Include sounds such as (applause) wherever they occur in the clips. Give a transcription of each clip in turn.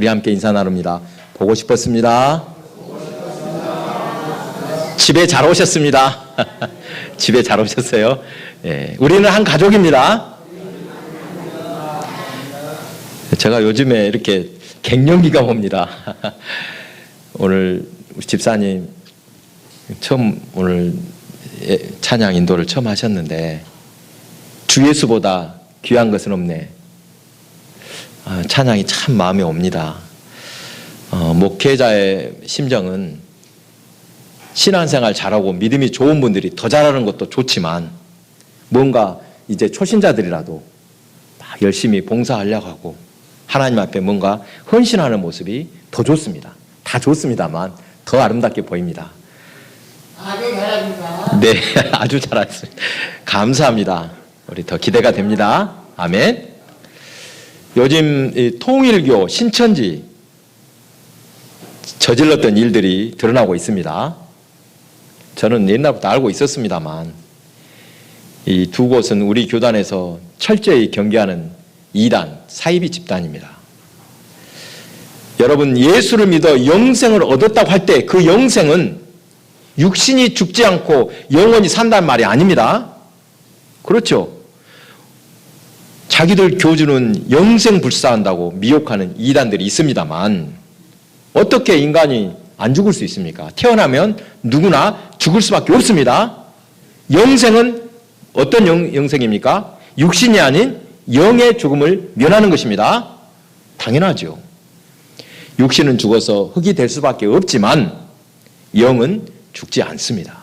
우리 함께 인사 나눕니다. 보고 싶었습니다. 집에 잘 오셨습니다. (laughs) 집에 잘 오셨어요. 예, 우리는 한 가족입니다. 제가 요즘에 이렇게 갱년기가 옵니다. (laughs) 오늘 집사님 처음 오늘 예, 찬양 인도를 처음 하셨는데 주 예수보다 귀한 것은 없네. 아, 찬양이 참 마음에 옵니다. 어, 목회자의 심정은 신앙생활 잘하고 믿음이 좋은 분들이 더 잘하는 것도 좋지만 뭔가 이제 초신자들이라도 막 열심히 봉사하려고 하고 하나님 앞에 뭔가 헌신하는 모습이 더 좋습니다. 다 좋습니다만 더 아름답게 보입니다. 아주 잘합니다. 네, (laughs) 아주 잘하셨습니다. 감사합니다. 우리 더 기대가 됩니다. 아멘. 요즘 이 통일교 신천지 저질렀던 일들이 드러나고 있습니다. 저는 옛날부터 알고 있었습니다만 이 두 곳은 우리 교단에서 철저히 경계하는 이단 사이비 집단입니다. 여러분 예수를 믿어 영생을 얻었다고 할 때 그 영생은 육신이 죽지 않고 영원히 산다는 말이 아닙니다. 그렇죠. 자기들 교주는 영생 불사한다고 미혹하는 이단들이 있습니다만 어떻게 인간이 안 죽을 수 있습니까? 태어나면 누구나 죽을 수밖에 없습니다. 영생은 어떤 영, 영생입니까? 육신이 아닌 영의 죽음을 면하는 것입니다. 당연하죠. 육신은 죽어서 흙이 될 수밖에 없지만 영은 죽지 않습니다.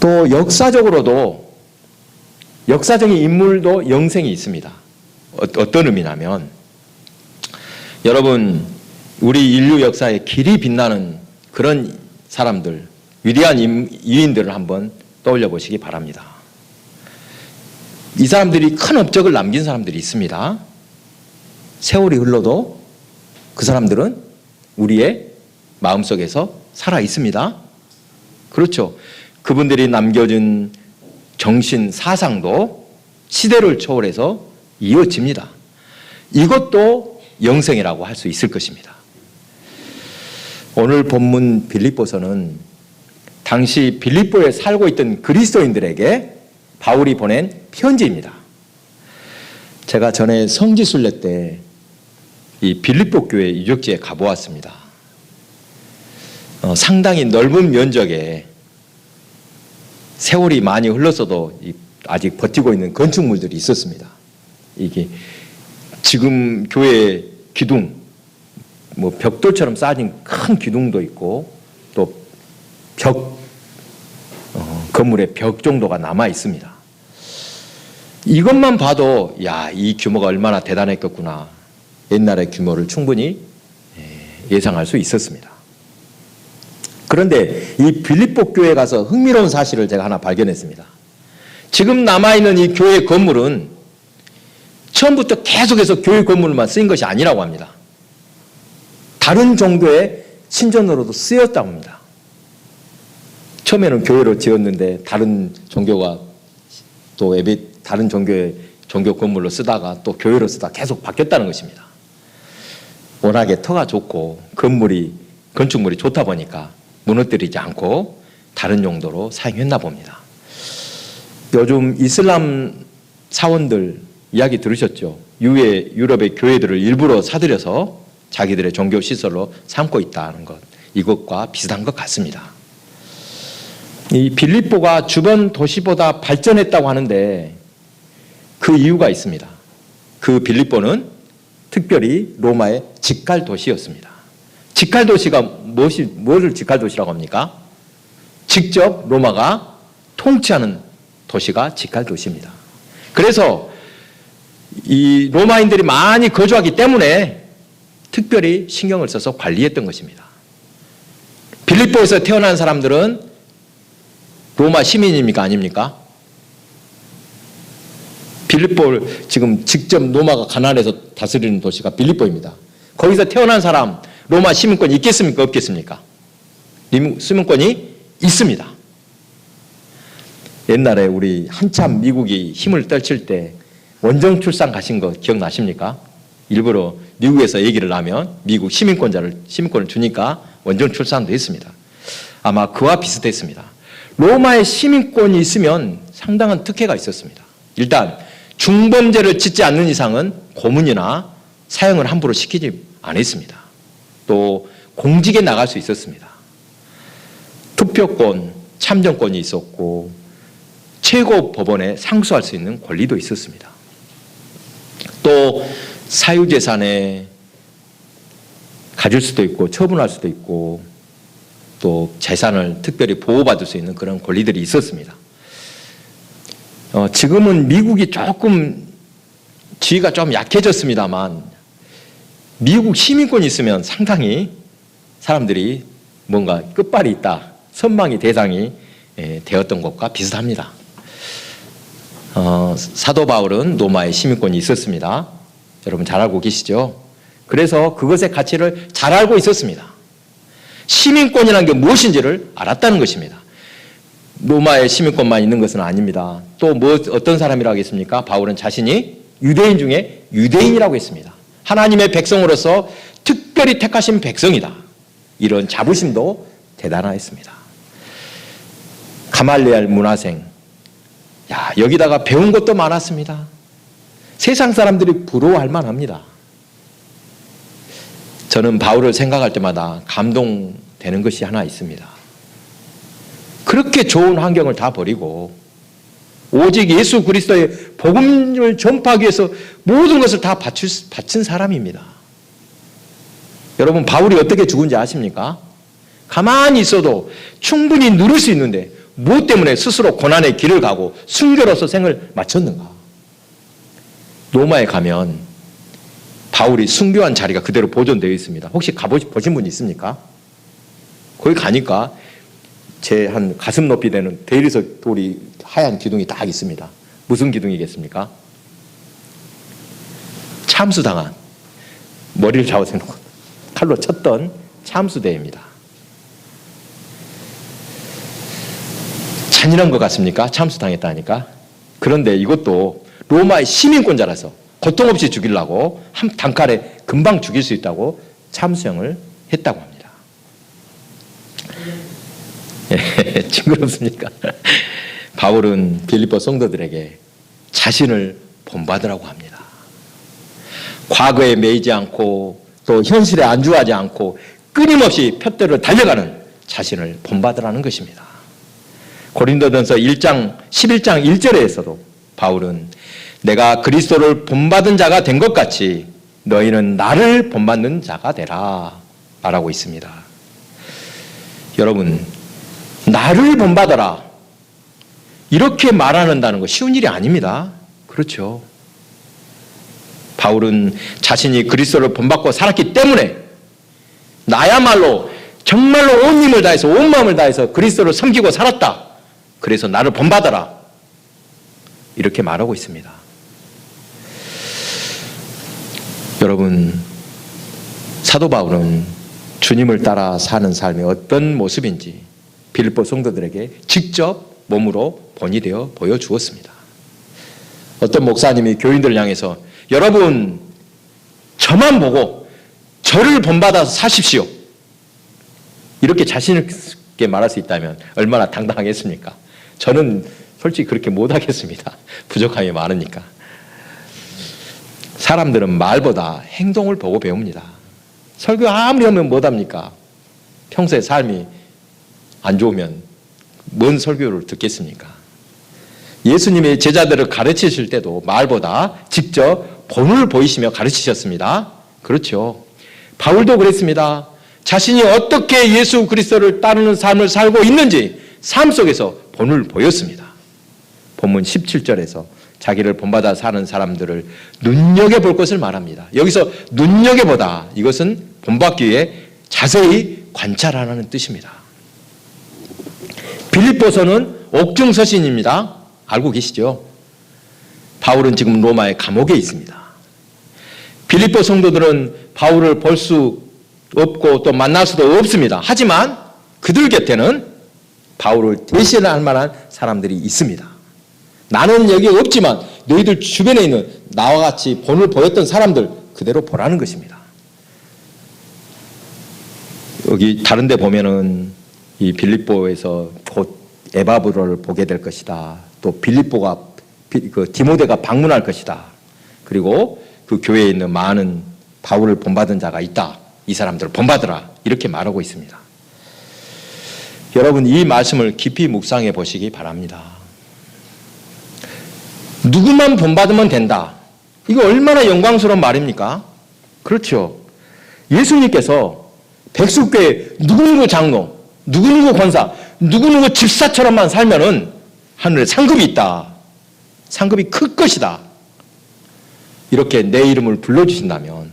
또 역사적으로도 역사적인 인물도 영생이 있습니다. 어- 어떤 의미냐면 여러분 우리 인류 역사에 길이 빛나는 그런 사람들 위대한 임- 이인들을 한번 떠올려 보시기 바랍니다. 이 사람들이 큰 업적을 남긴 사람들이 있습니다. 세월이 흘러도 그 사람들은 우리의 마음속에서 살아 있습니다. 그렇죠. 그분들이 남겨준 정신 사상도 시대를 초월해서 이어집니다. 이것도 영생이라고 할 수 있을 것입니다. 오늘 본문 빌립보서는 당시 빌립보에 살고 있던 그리스도인들에게 바울이 보낸 편지입니다. 제가 전에 성지순례 때 이 빌립보 교회 유적지에 가보았습니다. 어, 상당히 넓은 면적에 세월이 많이 흘렀어도 이- 아직 버티고 있는 건축물들이 있었습니다. 이게 지금 교회 기둥, 뭐 벽돌처럼 쌓아진 큰 기둥도 있고 또 벽, 어, 건물의 벽 정도가 남아 있습니다. 이것만 봐도 야, 이 규모가 얼마나 대단했겠구나. 옛날의 규모를 충분히 예, 예상할 수 있었습니다. 그런데 이 빌립보 교회 가서 흥미로운 사실을 제가 하나 발견했습니다. 지금 남아있는 이 교회 건물은 처음부터 계속해서 교회 건물만 쓰인 것이 아니라고 합니다. 다른 종교의 신전으로도 쓰였다고 합니다. 처음에는 교회로 지었는데 다른 종교가 또 예배 다른 종교의 종교 건물로 쓰다가 또 교회로 쓰다 계속 바뀌었다는 것입니다. 워낙에 터가 좋고 건물이 건축물이 좋다 보니까 무너뜨리지 않고 다른 용도로 사용했나 봅니다. 요즘 이슬람 사원들 이야기 들으셨죠? 유해 유럽의 교회들을 일부러 사들여서 자기들의 종교 시설로 삼고 있다는 것 이것과 비슷한 것 같습니다. 이 빌립보가 주변 도시보다 발전했다고 하는데 그 이유가 있습니다. 그 빌립보는 특별히 로마의 직갈 도시였습니다. 직갈 도시가 무엇이 무엇을 직갈 도시라고 합니까? 직접 로마가 통치하는 도시가 직갈 도시입니다. 그래서 이 로마인들이 많이 거주하기 때문에 특별히 신경을 써서 관리했던 것입니다. 빌립보에서 태어난 사람들은 로마 시민입니까 아닙니까? 빌립보를 지금 직접 로마가 가난해서 다스리는 도시가 빌립보입니다. 거기서 태어난 사람 로마 시민권이 있겠습니까 없겠습니까? 시민권이 있습니다. 옛날에 우리 한참 미국이 힘을 떨칠 때 원정 출산 가신 거 기억나십니까? 일부러 미국에서 얘기를 하면 미국 시민권자를 시민권을 주니까 원정 출산도 했습니다. 아마 그와 비슷했습니다. 로마의 시민권이 있으면 상당한 특혜가 있었습니다. 일단 중범죄를 짓지 않는 이상은 고문이나 사형을 함부로 시키지 않았습니다. 또 공직에 나갈 수 있었습니다. 투표권, 참정권이 있었고 최고 법원에 상소할 수 있는 권리도 있었습니다. 또 사유재산에 가질 수도 있고 처분할 수도 있고 또 재산을 특별히 보호받을 수 있는 그런 권리들이 있었습니다. 어, 지금은 미국이 조금 지위가 좀 약해졌습니다만 미국 시민권이 있으면 상당히 사람들이 뭔가 끝발이 있다, 선망이 대상이 예, 되었던 것과 비슷합니다. 어, 사도 바울은 로마에 시민권이 있었습니다. 여러분 잘 알고 계시죠? 그래서 그것의 가치를 잘 알고 있었습니다. 시민권이라는 게 무엇인지를 알았다는 것입니다. 로마에 시민권만 있는 것은 아닙니다. 또 뭐 어떤 사람이라고 하겠습니까? 바울은 자신이 유대인 중에 유대인이라고 했습니다. 하나님의 백성으로서 특별히 택하신 백성이다. 이런 자부심도 대단하였습니다. 가말리알 문화생. 야, 여기다가 배운 것도 많았습니다. 세상 사람들이 부러워할 만합니다. 저는 바울을 생각할 때마다 감동되는 것이 하나 있습니다. 그렇게 좋은 환경을 다 버리고 오직 예수 그리스도의 복음을 전파하기 위해서 모든 것을 다 바칠, 바친 사람입니다. 여러분 바울이 어떻게 죽은지 아십니까? 가만히 있어도 충분히 누릴 수 있는데 무엇 때문에 스스로 고난의 길을 가고 순교로서 생을 마쳤는가? 로마에 가면 바울이 순교한 자리가 그대로 보존되어 있습니다. 혹시 가보신 분 있습니까? 거기 가니까 제 한 가슴 높이 되는 대리석 돌이 하얀 기둥이 딱 있습니다. 무슨 기둥이겠습니까? 참수당한 머리를 잡아서 칼로 쳤던 참수대입니다. 잔인한 것 같습니까? 참수당했다니까. 그런데 이것도 로마의 시민권자라서 고통 없이 죽이려고 한 단칼에 금방 죽일 수 있다고 참수형을 했다고 합니다. (laughs) 예, 징그럽습니까? 바울은 빌리포 성도들에게 자신을 본받으라고 합니다. 과거에 매이지 않고 또 현실에 안주하지 않고 끊임없이 푯대로 달려가는 자신을 본받으라는 것입니다. 고린도전서 1장 11장 1절에서도 바울은 내가 그리스도를 본받은 자가 된 것 같이 너희는 나를 본받는 자가 되라 말하고 있습니다. 여러분 나를 본받아라 이렇게 말하는다는 거 쉬운 일이 아닙니다. 그렇죠. 바울은 자신이 그리스도를 본받고 살았기 때문에 나야말로 정말로 온 힘을 다해서 온 마음을 다해서 그리스도를 섬기고 살았다. 그래서 나를 본받아라. 이렇게 말하고 있습니다. 여러분, 사도 바울은 주님을 따라 사는 삶이 어떤 모습인지 빌보 성도들에게 직접 몸으로 본이 되어 보여주었습니다. 어떤 목사님이 교인들을 향해서 여러분, 저만 보고 저를 본받아서 사십시오. 이렇게 자신 있게 말할 수 있다면 얼마나 당당하겠습니까? 저는 솔직히 그렇게 못하겠습니다. (laughs) 부족함이 많으니까. 사람들은 말보다 행동을 보고 배웁니다. 설교 아무리 하면 못합니까? 평소에 삶이 안 좋으면 뭔 설교를 듣겠습니까? 예수님의 제자들을 가르치실 때도 말보다 직접 본을 보이시며 가르치셨습니다. 그렇죠. 바울도 그랬습니다. 자신이 어떻게 예수 그리스도를 따르는 삶을 살고 있는지 삶 속에서 본을 보였습니다. 본문 17절에서 자기를 본받아 사는 사람들을 눈여겨볼 것을 말합니다. 여기서 눈여겨보다 이것은 본받기 위해 자세히 관찰하라는 뜻입니다. 빌립보서는 옥중서신입니다. 알고 계시죠? 바울은 지금 로마의 감옥에 있습니다. 빌립보 성도들은 바울을 볼 수 없고 또 만날 수도 없습니다. 하지만 그들 곁에는 바울을 대신할 만한 사람들이 있습니다. 나는 여기 없지만 너희들 주변에 있는 나와 같이 본을 보였던 사람들 그대로 보라는 것입니다. 여기 다른 데 보면은 이 빌립보에서 곧 에바브로를 보게 될 것이다. 또 빌립보가 비- 그 디모데가 방문할 것이다. 그리고 그 교회에 있는 많은 바울을 본받은 자가 있다. 이 사람들을 본받으라. 이렇게 말하고 있습니다. 여러분 이 말씀을 깊이 묵상해 보시기 바랍니다. 누구만 본받으면 된다. 이거 얼마나 영광스러운 말입니까? 그렇죠. 예수님께서 백숙교회 누구누구 장로, 누구누구 권사, 누구누구 집사처럼만 살면은 하늘에 상급이 있다. 상급이 클 것이다. 이렇게 내 이름을 불러주신다면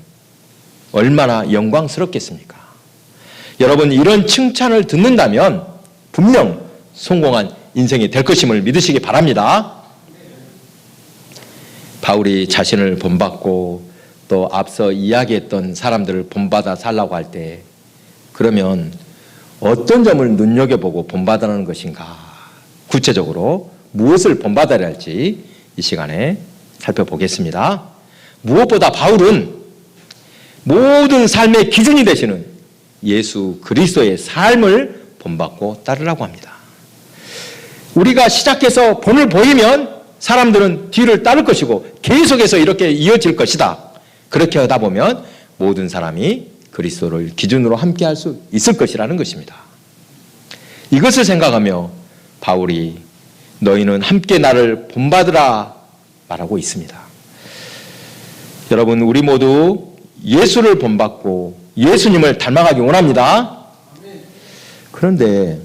얼마나 영광스럽겠습니까? 여러분 이런 칭찬을 듣는다면 분명 성공한 인생이 될 것임을 믿으시기 바랍니다. 바울이 자신을 본받고 또 앞서 이야기했던 사람들을 본받아 살라고 할 때 그러면 어떤 점을 눈여겨보고 본받으라는 것인가? 구체적으로 무엇을 본받아야 할지 이 시간에 살펴보겠습니다. 무엇보다 바울은 모든 삶의 기준이 되시는 예수 그리스도의 삶을 본받고 따르라고 합니다. 우리가 시작해서 본을 보이면 사람들은 뒤를 따를 것이고 계속해서 이렇게 이어질 것이다. 그렇게 하다 보면 모든 사람이 그리스도를 기준으로 함께 할 수 있을 것이라는 것입니다. 이것을 생각하며 바울이 너희는 함께 나를 본받으라 말하고 있습니다. 여러분, 우리 모두 예수를 본받고 예수님을 닮아가기 원합니다. 그런데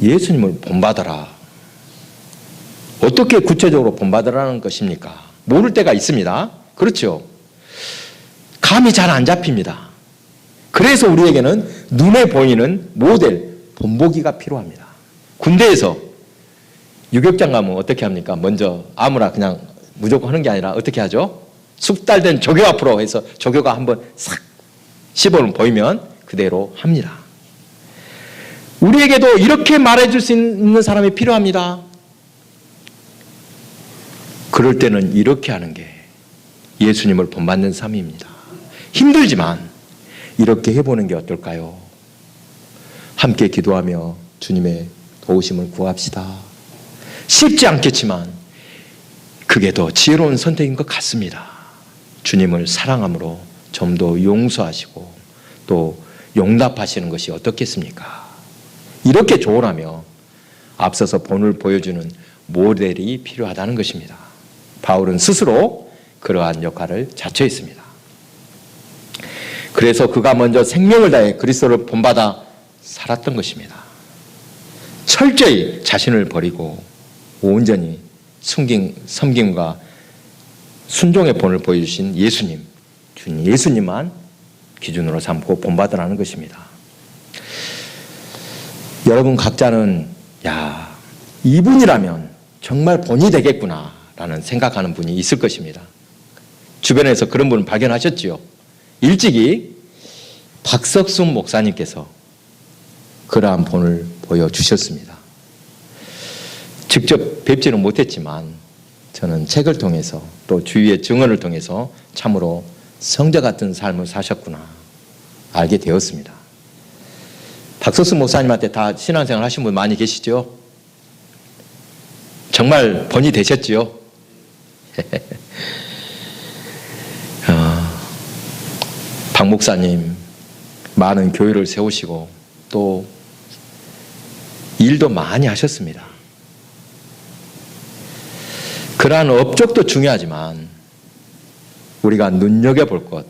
예수님을 본받아라. 어떻게 구체적으로 본받으라는 것입니까? 모를 때가 있습니다. 그렇죠. 감이 잘 안 잡힙니다. 그래서 우리에게는 눈에 보이는 모델, 본보기가 필요합니다. 군대에서 유격장 가면 어떻게 합니까? 먼저 아무나 그냥 무조건 하는 게 아니라 어떻게 하죠? 숙달된 조교 앞으로 해서 조교가 한번 싹 시범을 보이면 그대로 합니다. 우리에게도 이렇게 말해줄 수 있는 사람이 필요합니다. 그럴 때는 이렇게 하는 게 예수님을 본받는 삶입니다. 힘들지만 이렇게 해보는 게 어떨까요? 함께 기도하며 주님의 도우심을 구합시다. 쉽지 않겠지만 그게 더 지혜로운 선택인 것 같습니다. 주님을 사랑함으로 좀 더 용서하시고 또 용납하시는 것이 어떻겠습니까? 이렇게 조언하며 앞서서 본을 보여주는 모델이 필요하다는 것입니다. 바울은 스스로 그러한 역할을 자처했습니다. 그래서 그가 먼저 생명을 다해 그리스도를 본받아 살았던 것입니다. 철저히 자신을 버리고 온전히 숨김, 섬김과 순종의 본을 보여주신 예수님, 주님 예수님만 기준으로 삼고 본받으라는 것입니다. 여러분 각자는 야 이분이라면 정말 본이 되겠구나라는 생각하는 분이 있을 것입니다. 주변에서 그런 분을 발견하셨지요. 일찍이 박석순 목사님께서 그러한 본을 보여주셨습니다. 직접 뵙지는 못했지만 저는 책을 통해서 또 주위의 증언을 통해서 참으로 성자 같은 삶을 사셨구나 알게 되었습니다. 박석순 목사님한테 다 신앙생활 하신 분 많이 계시죠? 정말 번이 되셨지요? (laughs) 박 목사님 많은 교회를 세우시고 또 일도 많이 하셨습니다. 그러한 업적도 중요하지만 우리가 눈여겨볼 것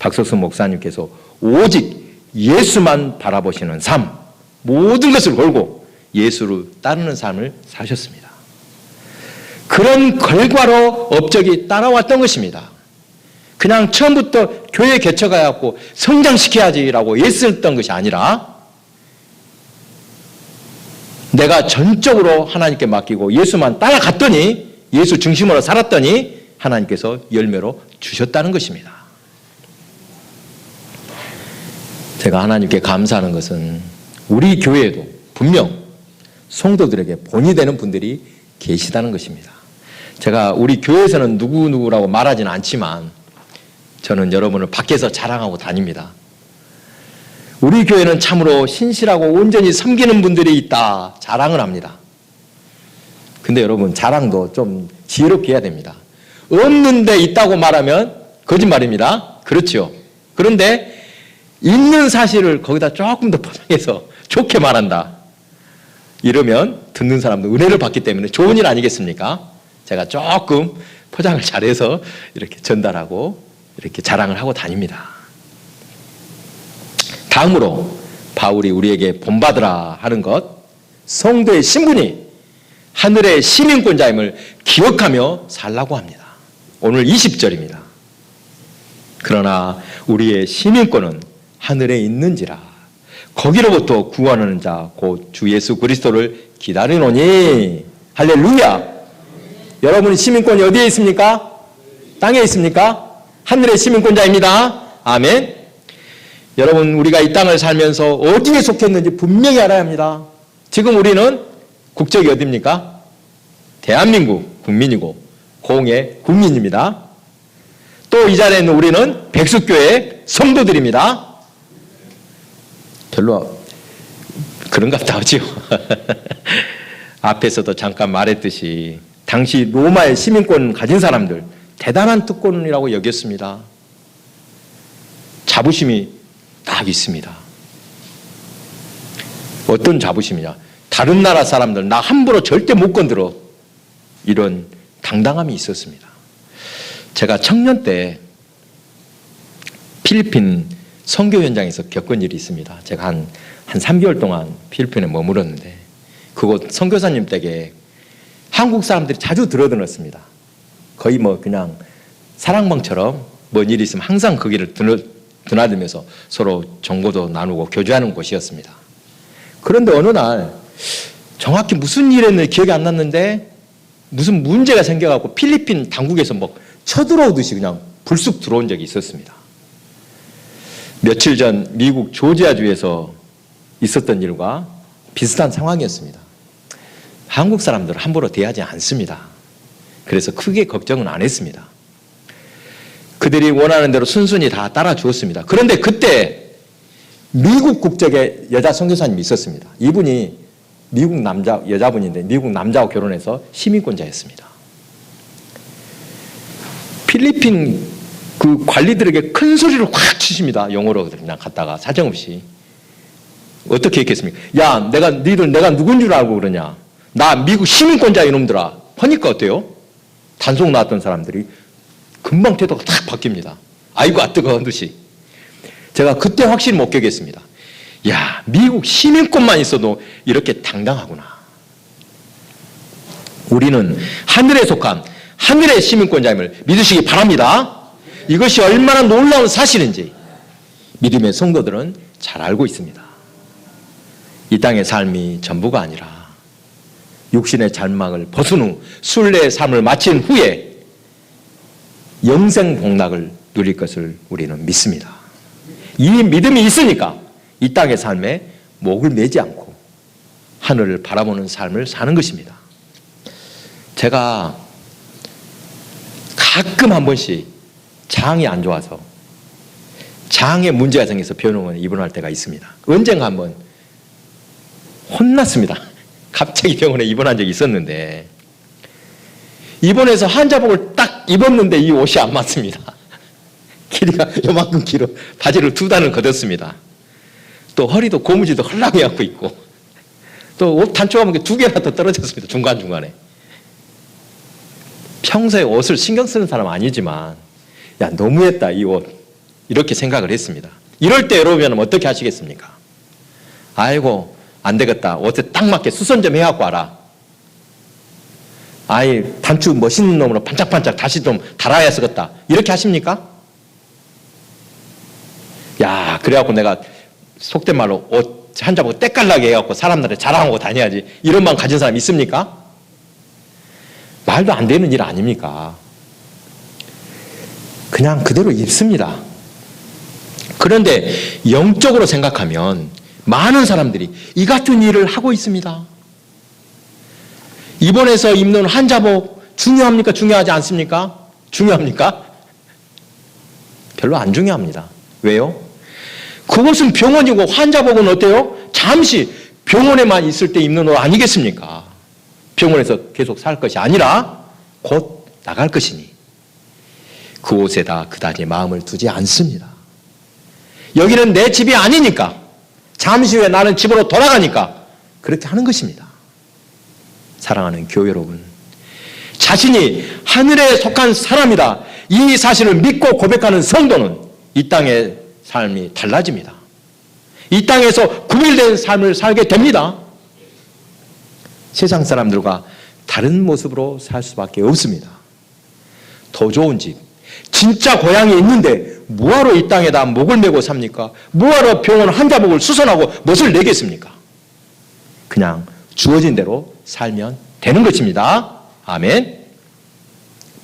박석순 목사님께서 오직 예수만 바라보시는 삶 모든 것을 걸고 예수를 따르는 삶을 사셨습니다. 그런 결과로 업적이 따라왔던 것입니다. 그냥 처음부터 교회 개척해갖고 성장시켜야지라고 애썼던 것이 아니라 내가 전적으로 하나님께 맡기고 예수만 따라갔더니 예수 중심으로 살았더니 하나님께서 열매로 주셨다는 것입니다. 제가 하나님께 감사하는 것은 우리 교회에도 분명 성도들에게 본이 되는 분들이 계시다는 것입니다. 제가 우리 교회에서는 누구누구라고 말하지는 않지만 저는 여러분을 밖에서 자랑하고 다닙니다. 우리 교회는 참으로 신실하고 온전히 섬기는 분들이 있다 자랑을 합니다. 근데 여러분 자랑도 좀 지혜롭게 해야 됩니다. 없는데 있다고 말하면 거짓말입니다. 그렇죠. 그런데 있는 사실을 거기다 조금 더 포장해서 좋게 말한다. 이러면 듣는 사람도 은혜를 받기 때문에 좋은 일 아니겠습니까? 제가 조금 포장을 잘해서 이렇게 전달하고 이렇게 자랑을 하고 다닙니다. 다음으로 바울이 우리에게 본받으라 하는 것, 성도의 신분이 하늘의 시민권자임을 기억하며 살라고 합니다. 오늘 20절입니다. 그러나 우리의 시민권은 하늘에 있는지라 거기로부터 구원하는 자 곧 주 예수 그리스도를 기다리노니 할렐루야. 여러분의 시민권이 어디에 있습니까? 땅에 있습니까? 하늘의 시민권자입니다. 아멘. 여러분 우리가 이 땅을 살면서 어디에 속했는지 분명히 알아야 합니다. 지금 우리는 국적이 어디입니까? 대한민국 국민이고 공의 국민입니다. 또 이 자리에 있는 우리는 백숙교회 성도들입니다. 별로 그런갑다 하지요. (laughs) 앞에서도 잠깐 말했듯이 당시 로마의 시민권 가진 사람들 대단한 특권이라고 여겼습니다. 자부심이 딱 있습니다. 어떤 자부심이냐? 다른 나라 사람들 나 함부로 절대 못 건드려. 이런 당당함이 있었습니다. 제가 청년 때 필리핀 선교 현장에서 겪은 일이 있습니다. 제가 한, 한 3개월 동안 필리핀에 머물었는데 그곳 선교사님 댁에 한국 사람들이 자주 들어들었습니다. 거의 뭐 그냥 사랑방처럼 뭔 일이 있으면 항상 거기를 드나, 드나들면서 서로 정보도 나누고 교제하는 곳이었습니다. 그런데 어느 날 정확히 무슨 일이었는지 기억이 안 났는데 무슨 문제가 생겨갖고 필리핀 당국에서 뭐 쳐들어오듯이 그냥 불쑥 들어온 적이 있었습니다. 며칠 전 미국 조지아주에서 있었던 일과 비슷한 상황이었습니다. 한국 사람들은 함부로 대하지 않습니다. 그래서 크게 걱정은 안 했습니다. 그들이 원하는 대로 순순히 다 따라 주었습니다. 그런데 그때 미국 국적의 여자 선교사님이 있었습니다. 이분이 미국 남자 여자분인데 미국 남자와 결혼해서 시민권자였습니다. 필리핀 그 관리들에게 큰 소리를 확 치십니다. 영어로 그냥 갔다가 사정없이 어떻게 했겠습니까? 야, 내가 니들 내가 누군 줄 알고 그러냐? 나 미국 시민권자 이놈들아. 하니까 어때요? 단속 나왔던 사람들이 금방 태도가 탁 바뀝니다. 아이고 아 뜨거운 듯이. 제가 그때 확실히 목격했습니다. 야, 미국 시민권만 있어도 이렇게 당당하구나. 우리는 하늘에 속한 하늘의 시민권자임을 믿으시기 바랍니다. 이것이 얼마나 놀라운 사실인지 믿음의 성도들은 잘 알고 있습니다. 이 땅의 삶이 전부가 아니라 육신의 잔망을 벗은 후 순례의 삶을 마친 후에 영생 복락을 누릴 것을 우리는 믿습니다. 이 믿음이 있으니까 이 땅의 삶에 목을 매지 않고 하늘을 바라보는 삶을 사는 것입니다. 제가 가끔 한 번씩 장이 안 좋아서 장에 문제가 생겨서 병원에 입원할 때가 있습니다. 언젠가 한번 혼났습니다. 갑자기 병원에 입원한 적이 있었는데 입원해서 환자복을 딱 입었는데 이 옷이 안 맞습니다. (laughs) 길이가 요만큼 길어 바지를 두 단을 걷었습니다. 또 허리도 고무줄도 헐랑이 갖고 있고 또 옷 단추가 두 개나 더 떨어졌습니다. 중간중간에. 평소에 옷을 신경 쓰는 사람 아니지만 야 너무했다 이 옷 이렇게 생각을 했습니다. 이럴 때 여러분 어떻게 하시겠습니까? 아이고 안 되겠다 옷에 딱 맞게 수선 좀 해갖고 와라. 아이 단추 멋있는 놈으로 반짝반짝 다시 좀 달아야 쓰겠다 이렇게 하십니까? 야 그래갖고 내가 속된 말로 옷한 자복 때깔나게 해갖고 사람들한테 자랑하고 다녀야지 이런 마음 가진 사람 있습니까? 말도 안 되는 일 아닙니까? 그냥 그대로 입습니다. 그런데 영적으로 생각하면 많은 사람들이 이 같은 일을 하고 있습니다. 입원해서 입는 환자복 중요합니까? 중요하지 않습니까? 중요합니까? 별로 안 중요합니다. 왜요? 그것은 병원이고 환자복은 어때요? 잠시 병원에만 있을 때 입는 옷 아니겠습니까? 병원에서 계속 살 것이 아니라 곧 나갈 것이니 그 옷에다 그다지 마음을 두지 않습니다. 여기는 내 집이 아니니까 잠시 후에 나는 집으로 돌아가니까 그렇게 하는 것입니다. 사랑하는 교회 여러분, 자신이 하늘에 속한 사람이다. 이 사실을 믿고 고백하는 성도는 이 땅의 삶이 달라집니다. 이 땅에서 구별된 삶을 살게 됩니다. 세상 사람들과 다른 모습으로 살 수밖에 없습니다. 더 좋은 집, 진짜 고향이 있는데 뭐하러 이 땅에다 목을 메고 삽니까? 뭐하러 병원 환자복을 수선하고 멋을 내겠습니까? 그냥 주어진 대로 살면 되는 것입니다. 아멘.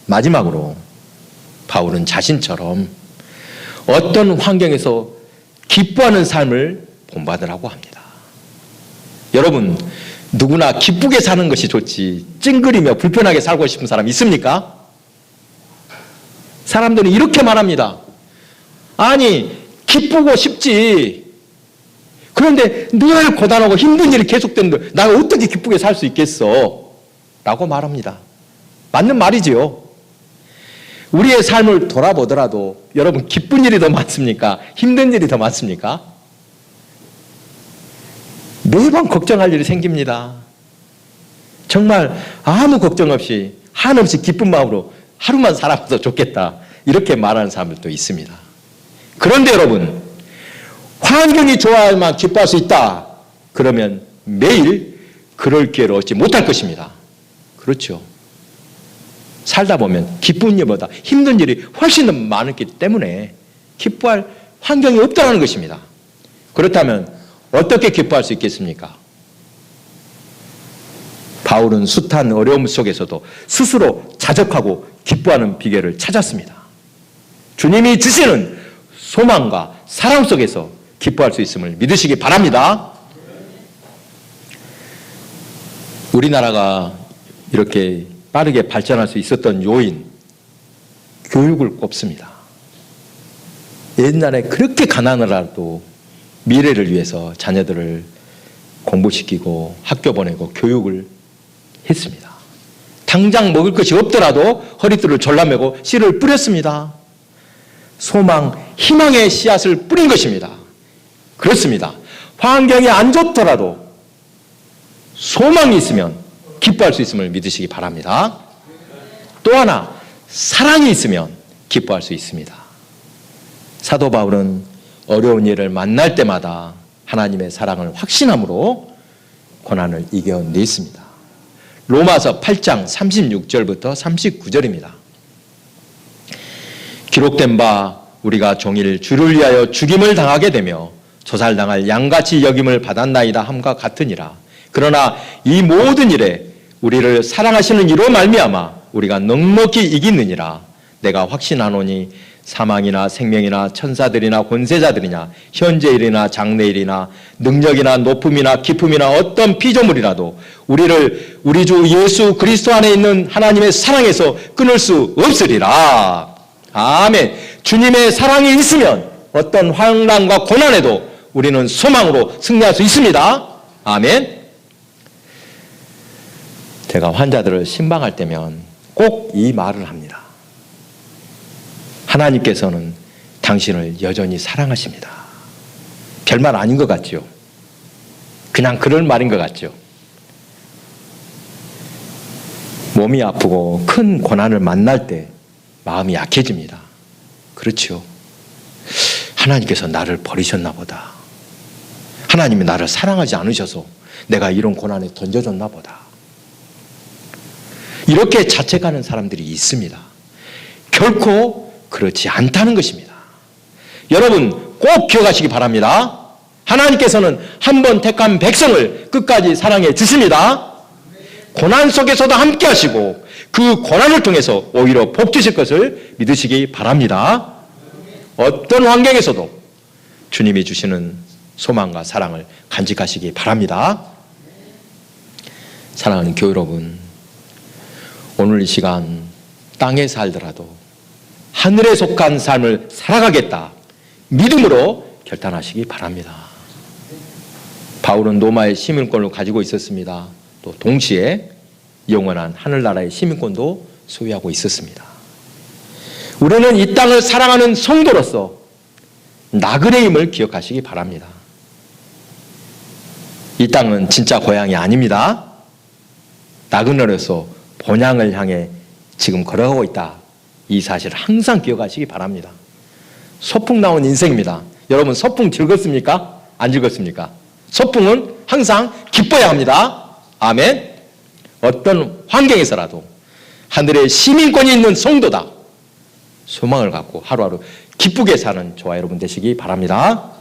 마지막으로 바울은 자신처럼 어떤 환경에서 기뻐하는 삶을 본받으라고 합니다. 여러분, 누구나 기쁘게 사는 것이 좋지 찡그리며 불편하게 살고 싶은 사람 있습니까? 사람들은 이렇게 말합니다. 아니, 기쁘고 싶지. 그런데 늘 고단하고 힘든 일이 계속되는데 나가 어떻게 기쁘게 살 수 있겠어? 라고 말합니다. 맞는 말이지요. 우리의 삶을 돌아보더라도 여러분 기쁜 일이 더 많습니까? 힘든 일이 더 많습니까? 매번 걱정할 일이 생깁니다. 정말 아무 걱정 없이 한없이 기쁜 마음으로 하루만 살아도 좋겠다. 이렇게 말하는 사람들도 있습니다. 그런데 여러분, 환경이 좋아야만 기뻐할 수 있다. 그러면 매일 그럴 기회를 얻지 못할 것입니다. 그렇죠. 살다 보면 기쁜 일보다 힘든 일이 훨씬 더 많기 때문에 기뻐할 환경이 없다는 것입니다. 그렇다면 어떻게 기뻐할 수 있겠습니까? 바울은 숱한 어려움 속에서도 스스로 자적하고 기뻐하는 비결을 찾았습니다. 주님이 주시는 소망과 사랑 속에서 기뻐할 수 있음을 믿으시기 바랍니다. 우리나라가 이렇게 빠르게 발전할 수 있었던 요인, 교육을 꼽습니다. 옛날에 그렇게 가난을 하도 미래를 위해서 자녀들을 공부시키고 학교 보내고 교육을 했습니다. 당장 먹을 것이 없더라도 허리띠를 졸라매고 씨를 뿌렸습니다. 소망, 희망의 씨앗을 뿌린 것입니다. 그렇습니다. 환경이 안 좋더라도 소망이 있으면 기뻐할 수 있음을 믿으시기 바랍니다. 또 하나, 사랑이 있으면 기뻐할 수 있습니다. 사도 바울은 어려운 일을 만날 때마다 하나님의 사랑을 확신함으로 고난을 이겨냈습니다. 로마서 8장 36절부터 39절입니다. 기록된 바 우리가 종일 주를 위하여 죽임을 당하게 되며 조살당할 양같이 여김을 받았나이다 함과 같으니라. 그러나 이 모든 일에 우리를 사랑하시는 이로 말미암아 우리가 넉넉히 이기느니라. 내가 확신하노니 사망이나 생명이나 천사들이나 권세자들이나 현재일이나 장래일이나 능력이나 높음이나 기품이나 어떤 피조물이라도 우리를 우리 주 예수 그리스도 안에 있는 하나님의 사랑에서 끊을 수 없으리라. 아멘. 주님의 사랑이 있으면 어떤 환난과 고난에도 우리는 소망으로 승리할 수 있습니다. 아멘. 제가 환자들을 신방할 때면 꼭 이 말을 합니다. 하나님께서는 당신을 여전히 사랑하십니다. 별말 아닌 것 같죠? 그냥 그럴 말인 것 같죠? 몸이 아프고 큰 고난을 만날 때 마음이 약해집니다. 그렇죠. 하나님께서 나를 버리셨나 보다. 하나님이 나를 사랑하지 않으셔서 내가 이런 고난에 던져졌나 보다. 이렇게 자책하는 사람들이 있습니다. 결코 그렇지 않다는 것입니다. 여러분 꼭 기억하시기 바랍니다. 하나님께서는 한 번 택한 백성을 끝까지 사랑해 주십니다. 고난 속에서도 함께 하시고 그 고난을 통해서 오히려 복 주실 것을 믿으시기 바랍니다. 어떤 환경에서도 주님이 주시는 소망과 사랑을 간직하시기 바랍니다. 사랑하는 교회 여러분, 오늘 이 시간 땅에 살더라도 하늘에 속한 삶을 살아가겠다. 믿음으로 결단하시기 바랍니다. 바울은 로마의 시민권을 가지고 있었습니다. 또 동시에 영원한 하늘나라의 시민권도 소유하고 있었습니다. 우리는 이 땅을 사랑하는 성도로서 나그네임을 기억하시기 바랍니다. 이 땅은 진짜 고향이 아닙니다. 나그네로서 본향을 향해 지금 걸어가고 있다. 이 사실을 항상 기억하시기 바랍니다. 소풍 나온 인생입니다. 여러분 소풍 즐겁습니까? 안 즐겁습니까? 소풍은 항상 기뻐야 합니다. 아멘. 어떤 환경에서라도 하늘의 시민권이 있는 성도다. 소망을 갖고 하루하루 기쁘게 사는 저와 여러분 되시기 바랍니다.